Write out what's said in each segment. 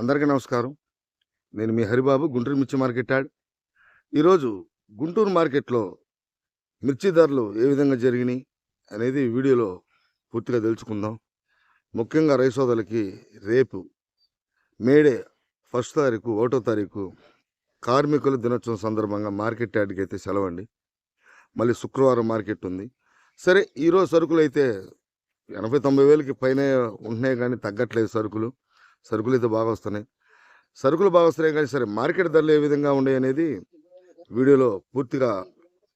అందరికీ నమస్కారం. నేను మీ హరిబాబు గుంటూరు మిర్చి మార్కెట్ యాడ్. ఈరోజు గుంటూరు మార్కెట్లో మిర్చి ధరలు ఏ విధంగా జరిగినాయి అనేది వీడియోలో పూర్తిగా తెలుసుకుందాం. ముఖ్యంగా రైసోదలకి రేపు మేడే ఫస్ట్ తారీఖు ఒకటో తారీఖు కార్మికుల దినోత్సవం సందర్భంగా మార్కెట్ యాడ్కి అయితే సెలవండి. మళ్ళీ శుక్రవారం మార్కెట్ ఉంది. సరే ఈరోజు సరుకులు అయితే ఎనభై తొంభై వేలకి పైన ఉంటున్నాయి కానీ తగ్గట్లేదు సరుకులు. సరుకులు అయితే బాగా వస్తున్నాయి. సరుకులు బాగా వస్తున్నాయి కానీ సరే మార్కెట్ ధరలు ఏ విధంగా ఉన్నాయి అనేది వీడియోలో పూర్తిగా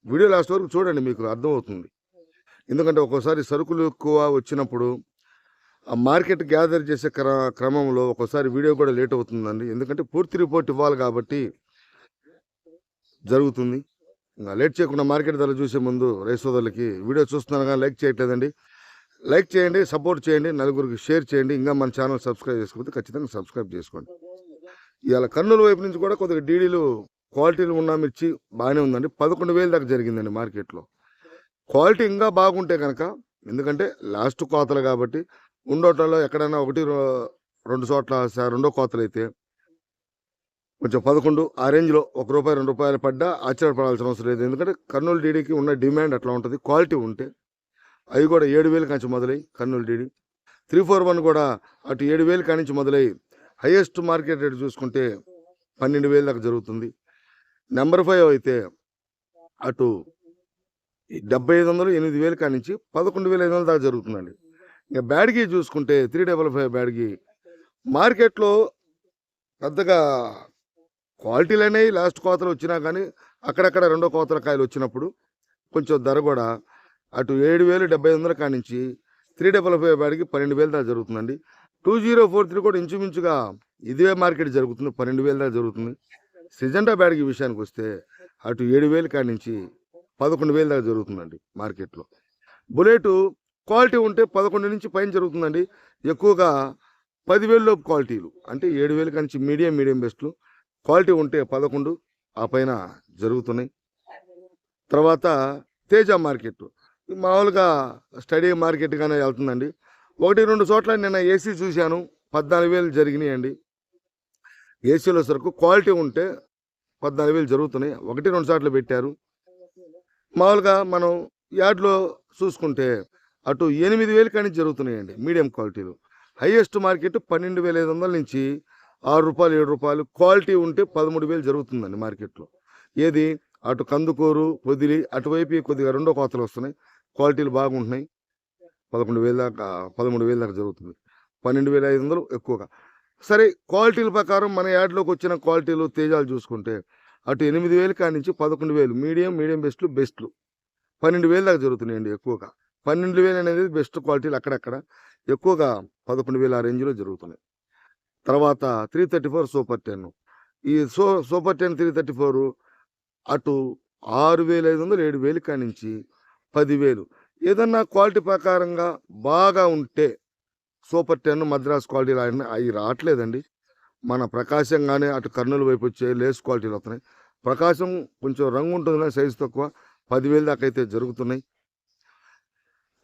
వీడియో లాస్ట్ వరకు చూడండి మీకు అర్థమవుతుంది. ఎందుకంటే ఒక్కోసారి సరుకులు ఎక్కువ వచ్చినప్పుడు ఆ మార్కెట్ గ్యాదర్ చేసే క్ర క్రమంలో ఒక్కోసారి వీడియో కూడా లేట్ అవుతుందండి. ఎందుకంటే పూర్తి రిపోర్ట్ ఇవ్వాలి కాబట్టి జరుగుతుంది. ఇంకా లేట్ చేయకుండా మార్కెట్ ధరలు చూసే ముందు రైస్ సోదరులకి వీడియో చూస్తున్నాను కానీ లైక్ చేయట్లేదండి. లైక్ చేయండి సపోర్ట్ చేయండి నలుగురికి షేర్ చేయండి. ఇంకా మన ఛానల్ సబ్స్క్రైబ్ చేసుకోకపోతే ఖచ్చితంగా సబ్స్క్రైబ్ చేసుకోండి. ఇవాళ కర్నూలు వైపు నుంచి కూడా కొద్దిగా డీడీలు క్వాలిటీలు ఉన్న మిర్చి బాగానే ఉందండి. పదకొండు వేలు దాకా జరిగిందండి మార్కెట్లో. క్వాలిటీ ఇంకా బాగుంటే కనుక ఎందుకంటే లాస్ట్ కోతలు కాబట్టి ఉండోటల్లో ఎక్కడైనా ఒకటి రెండు చోట్ల రెండో కోతలు అయితే కొంచెం పదకొండు ఆ రేంజ్లో ఒక రూపాయి రెండు రూపాయలు పడ్డా ఆశ్చర్యపడాల్సిన అవసరం లేదు. ఎందుకంటే కర్నూలు డీడీకి ఉన్న డిమాండ్ అట్లా ఉంటుంది. క్వాలిటీ ఉంటే అవి కూడా ఏడు వేలు కాంచి మొదలై Kurnool DD. Three four one కూడా అటు ఏడు వేలు కానించి మొదలై హైయెస్ట్ మార్కెట్ రేట్ చూసుకుంటే పన్నెండు వేలు దాకా జరుగుతుంది. నెంబర్ ఫైవ్ అయితే అటు ఈ డెబ్బై ఐదు వందలు ఎనిమిది వేలు కానించి పదకొండు వేల ఐదు వందల దాకా జరుగుతుందండి. ఇంకా బ్యాడ్గి చూసుకుంటే త్రీ డబల్ ఫైవ్ బ్యాడ్గి మార్కెట్లో పెద్దగా క్వాలిటీలు అనేవి లాస్ట్ కోతలు వచ్చినా కానీ అక్కడక్కడ రెండో కోతల కాయలు వచ్చినప్పుడు కొంచెం ధర కూడా అటు ఏడు వేలు డెబ్బై వందల కానించి త్రీ డబల్ ఫైవ్ బ్యాడ్కి పన్నెండు వేలు దాకా జరుగుతుందండి. టూ జీరో ఫోర్ త్రీ కూడా ఇంచుమించుగా ఇదే మార్కెట్ జరుగుతుంది పన్నెండు వేలు దాకా జరుగుతుంది. సిజెండా బ్యాడ్కి విషయానికి వస్తే అటు ఏడు వేలు కానించి పదకొండు వేలు దాకా జరుగుతుందండి మార్కెట్లో. బుల్లెట్ క్వాలిటీ ఉంటే పదకొండు నుంచి పైన జరుగుతుందండి. ఎక్కువగా పదివేలు లోపు క్వాలిటీలు అంటే ఏడు వేలు కానించి మీడియం మీడియం బెస్ట్లు. క్వాలిటీ ఉంటే పదకొండు ఆ పైన జరుగుతున్నాయి. తర్వాత తేజ మార్కెట్. మామూలుగా స్టడీ మార్కెట్గానే వెళ్తుందండి. ఒకటి రెండు చోట్ల నిన్న ఏసీ చూశాను. పద్నాలుగు వేలు జరిగినాయండి. ఏసీలో సరుకు క్వాలిటీ ఉంటే పద్నాలుగు వేలు జరుగుతున్నాయి. ఒకటి రెండు చోట్ల పెట్టారు. మామూలుగా మనం యార్డ్లో చూసుకుంటే అటు ఎనిమిది వేలు కానీ జరుగుతున్నాయండి మీడియం క్వాలిటీలు. హైయెస్ట్ మార్కెట్ పన్నెండు వేల ఐదు వందల నుంచి ఆరు రూపాయలు ఏడు రూపాయలు. క్వాలిటీ ఉంటే పదమూడు వేలు జరుగుతుందండి మార్కెట్లో. ఏది? అటు కందుకూరు పొదిలి అటువైపు కొద్దిగా రెండో కోతలు వస్తున్నాయి. క్వాలిటీలు బాగుంటున్నాయి. పదకొండు వేల దాకా పదమూడు వేల దాకా జరుగుతుంది. పన్నెండు వేల ఐదు వందలు ఎక్కువగా. సరే క్వాలిటీల ప్రకారం మన యాడ్లోకి వచ్చిన క్వాలిటీలు తేజాలు చూసుకుంటే అటు ఎనిమిది వేలు కాడి నుంచి పదకొండు వేలు మీడియం మీడియం బెస్ట్లు బెస్ట్లు. పన్నెండు వేలు దాకా జరుగుతున్నాయండి ఎక్కువగా. పన్నెండు వేలు అనేది బెస్ట్ క్వాలిటీలు అక్కడక్కడ. ఎక్కువగా పదకొండు వేల ఆ రేంజ్లో జరుగుతున్నాయి. తర్వాత three thirty four super ten. ఈ so super ten three thirty four అటు ఆరు వేల ఐదు వందలు ఏడు వేలు కానించి పదివేలు. ఏదన్నా క్వాలిటీ ప్రకారంగా బాగా ఉంటే సూపర్ టెన్ మద్రాస్ క్వాలిటీ ఆయన అవి రావట్లేదండి. మన ప్రకాశంగానే అటు కర్నూలు వైపు వచ్చే లేస్ క్వాలిటీలు వస్తున్నాయి. ప్రకాశం కొంచెం రంగు ఉంటుంది కానీ సైజు తక్కువ. పదివేలు దాకా అయితే జరుగుతున్నాయి.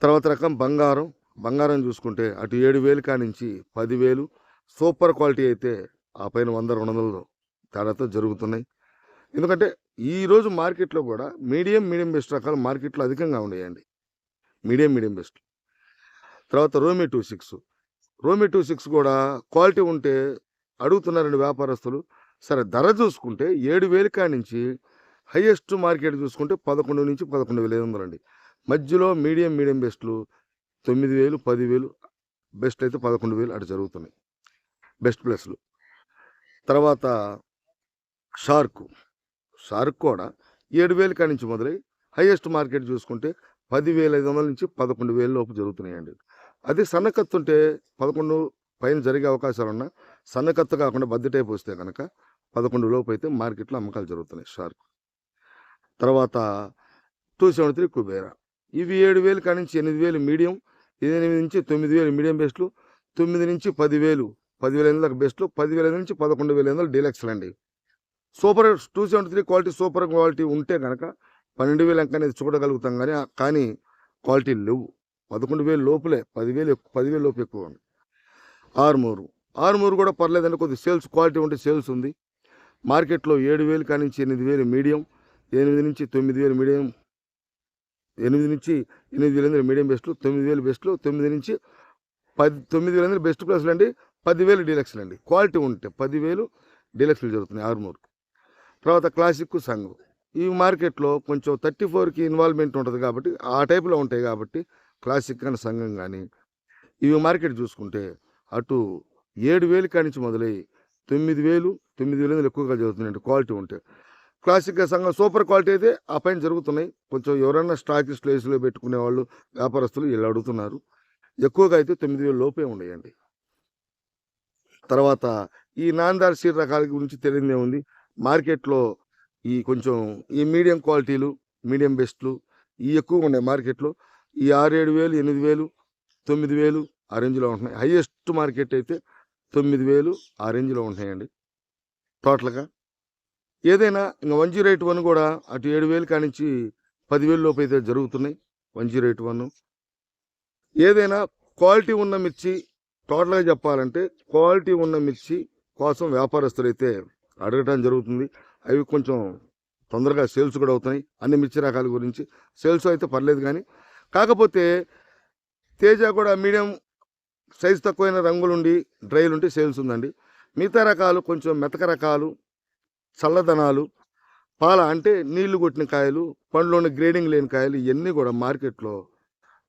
తర్వాత రకం బంగారం. బంగారం చూసుకుంటే అటు ఏడు వేలు కానించి పదివేలు. సూపర్ క్వాలిటీ అయితే ఆ పైన వంద రెండు వందలు తేడాతో జరుగుతున్నాయి. ఎందుకంటే ఈరోజు మార్కెట్లో కూడా మీడియం మీడియం బెస్ట్ రకాలు మార్కెట్లో అధికంగా ఉన్నాయండి. Medium medium best. తర్వాత Romi two six. Romi two six కూడా క్వాలిటీ ఉంటే అడుగుతున్నారండి వ్యాపారస్తులు. సరే ధర చూసుకుంటే ఏడు వేలు కానించి హయ్యెస్ట్ మార్కెట్ చూసుకుంటే పదకొండు నుంచి పదకొండు వేల ఐదు వందలు మధ్యలో మీడియం మీడియం బెస్ట్లు తొమ్మిది వేలు పదివేలు బెస్ట్ అయితే పదకొండు వేలు అటు జరుగుతున్నాయి. బెస్ట్ ప్లస్లు. తర్వాత షార్క్. షార్క్ కూడా ఏడు వేలు కాడి నుంచి మొదలై హైయెస్ట్ మార్కెట్ చూసుకుంటే పదివేల ఐదు వందల నుంచి పదకొండు వేల లోపు జరుగుతున్నాయండి. అదే సన్నకత్తు ఉంటే పదకొండు పైన జరిగే అవకాశాలు ఉన్నా సన్నకత్తు కాకుండా బద్ద టైప్ వస్తే కనుక పదకొండు లోపు అయితే మార్కెట్లో అమ్మకాలు జరుగుతున్నాయి షార్క్. తర్వాత టూ సెవెంటీ త్రీ కుబేరా. ఇవి ఏడు వేలు కాడి నుంచి ఎనిమిది వేలు మీడియం ఎనిమిది నుంచి తొమ్మిది వేలు మీడియం బెస్ట్లు తొమ్మిది నుంచి పదివేలు పదివేల ఎనిమిది వందలకు బెస్ట్లు పదివేల నుంచి పదకొండు వేల ఎనిమిది డీలక్స్లు అండి super two seventy three quality super quality ఉంటే కనుక పన్నెండు వేలు అంక అనేది చూడగలుగుతాం కానీ కానీ క్వాలిటీ లేవు. పదకొండు వేలు లోపలే పదివేలు పదివేలు లోపు ఎక్కువ ఉంది. ఆరుమూరు. ఆరుమూరు కూడా పర్లేదండి కొద్ది సేల్స్ క్వాలిటీ ఉంటే సేల్స్ ఉంది. మార్కెట్లో ఏడు వేలు కానించి ఎనిమిది వేలు మీడియం ఎనిమిది నుంచి తొమ్మిది వేలు మీడియం ఎనిమిది నుంచి ఎనిమిది వేలు మీడియం బెస్ట్లు తొమ్మిది వేలు బెస్ట్లు తొమ్మిది నుంచి పది తొమ్మిది వేలు బెస్ట్ ప్లేస్లు అండి పదివేలు డీలక్స్లు అండి. క్వాలిటీ ఉంటే పదివేలు డీలక్స్లు జరుగుతున్నాయి ఆరుమూరు తర్వాత క్లాసిక్ సంఘం. ఈ మార్కెట్లో కొంచెం థర్టీ ఫోర్కి ఇన్వాల్వ్మెంట్ ఉంటుంది కాబట్టి ఆ టైప్లో ఉంటాయి కాబట్టి క్లాసిక్ కానీ సంఘం కానీ ఇవి మార్కెట్ చూసుకుంటే అటు ఏడు వేలు కానించి మొదలై తొమ్మిది వేలు తొమ్మిది వేలు ఎక్కువగా జరుగుతున్నాయండి క్వాలిటీ ఉంటే. క్లాసిక్ సంఘం సూపర్ క్వాలిటీ అయితే ఆ పైన జరుగుతున్నాయి. కొంచెం ఎవరైనా స్టాకిస్ట్ ప్లేస్లో పెట్టుకునే వాళ్ళు వ్యాపారస్తులు వీళ్ళు అడుగుతున్నారు. ఎక్కువగా అయితే తొమ్మిది వేలు లోపే ఉన్నాయండి తర్వాత ఈ నాందార్ సీడ్ రకాల గురించి తెలియదే ఉంది. మార్కెట్లో ఈ కొంచెం ఈ మీడియం క్వాలిటీలు మీడియం బెస్ట్లు ఈ ఎక్కువగా ఉన్నాయి మార్కెట్లో. ఈ ఆరు ఏడు వేలు ఎనిమిది వేలు తొమ్మిది వేలు ఆ రేంజ్లో ఉంటున్నాయి. హైయెస్ట్ మార్కెట్ అయితే తొమ్మిది వేలు ఆ రేంజ్లో ఉంటున్నాయండి. టోటల్గా ఏదైనా ఇంకా వన్ జీరో ఎయిట్ వన్ కూడా అటు ఏడు వేలు కానించి పదివేలు లోపు అయితే జరుగుతున్నాయి వన్ జీరో ఎయిట్ వన్. ఏదైనా క్వాలిటీ ఉన్న మిర్చి టోటల్గా చెప్పాలంటే క్వాలిటీ ఉన్న మిర్చి కోసం వ్యాపారస్తులు అయితే అడగటం జరుగుతుంది. అవి కొంచెం తొందరగా సేల్స్ కూడా అవుతున్నాయి అన్ని మిర్చి రకాల గురించి సేల్స్ అయితే పర్లేదు కానీ కాకపోతే తేజ కూడా మీడియం సైజ్ తక్కువైన రంగులుండి డ్రైలు ఉంటే సేల్స్ ఉందండి. మిగతా రకాలు కొంచెం మెతక రకాలు చల్లదనాలు పాల అంటే నీళ్ళు కొట్టిన కాయలు పండ్లోని గ్రేడింగ్ లేని కాయలు ఇవన్నీ కూడా మార్కెట్లో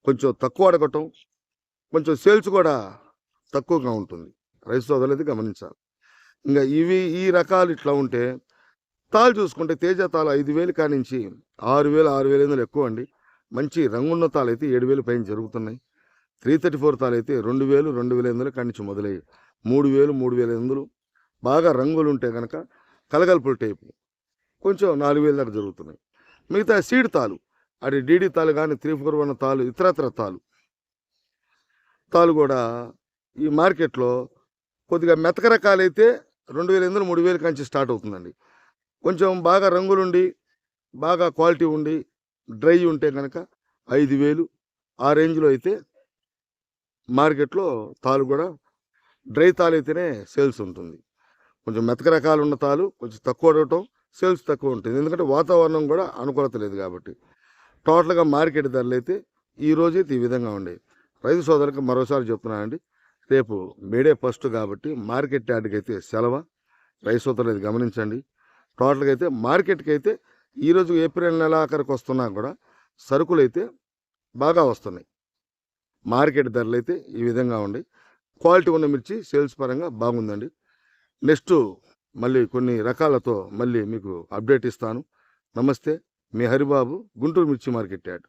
కొంచెం తక్కువ అడగటం కొంచెం సేల్స్ కూడా తక్కువగా ఉంటుంది. రైతు సోదరులైతే గమనించాలి. ఇంకా ఇవి ఈ రకాలు ఇట్లా ఉంటే తాళ్ళు చూసుకుంటే తేజ తాళ ఐదు వేలు కానించి ఆరు వేలు ఆరు వేల ఐదు ఎక్కువ అండి. మంచి రంగున్న తాళ్ళు అయితే ఏడు వేలు పైన జరుగుతున్నాయి. త్రీ థర్టీ ఫోర్ తాళ్ళు అయితే రెండు వేలు రెండు వేల ఎనిమిది కానించి మొదలయ్యి మూడు వేలు మూడు వేల ఎనిమిదిలు బాగా రంగులు ఉంటే కనుక కలగలుపుల టైపు కొంచెం నాలుగు వేల దాకా జరుగుతున్నాయి. మిగతా సీడ్ తాలు అటు డీడీ తాలు కానీ త్రీ ఫోర్ వన్ తాలు ఇతరత్ర తాలు తాలు కూడా ఈ మార్కెట్లో కొద్దిగా మెతక రకాలైతే రెండు వేల ఎనిమిది మూడు వేల కంచి స్టార్ట్ అవుతుందండి. కొంచెం బాగా రంగులుండి బాగా క్వాలిటీ ఉండి డ్రై ఉంటే కనుక ఐదు వేలు. ఆ రేంజ్లో అయితే మార్కెట్లో తాలు కూడా డ్రై తాలు అయితేనే సేల్స్ ఉంటుంది. కొంచెం మెతక రకాలు ఉన్న తాలు కొంచెం తక్కువ అడగటం సేల్స్ తక్కువ ఉంటుంది. ఎందుకంటే వాతావరణం కూడా అనుకూలత లేదు కాబట్టి. టోటల్గా మార్కెట్ ధరలు అయితే ఈ రోజైతే ఈ విధంగా ఉండేవి రైతు సోదరులకు మరోసారి చెప్తున్నానండి రేపు మేడే ఫస్ట్ కాబట్టి మార్కెట్ యార్డ్కి అయితే సెలవు రైస్ సోదరులు గమనించండి. టోటల్గా అయితే మార్కెట్కి అయితే ఈరోజు ఏప్రిల్ నెల ఆఖరికి వస్తున్నా కూడా సరుకులు అయితే బాగా వస్తున్నాయి. మార్కెట్ ధరలు అయితే ఈ విధంగా ఉండి క్వాలిటీ ఉన్న మిర్చి సేల్స్ పరంగా బాగుందండి. నెక్స్ట్ మళ్ళీ కొన్ని రకాలతో మళ్ళీ మీకు అప్డేట్ ఇస్తాను. నమస్తే మీ హరిబాబు గుంటూరు మిర్చి మార్కెట్ యార్డ్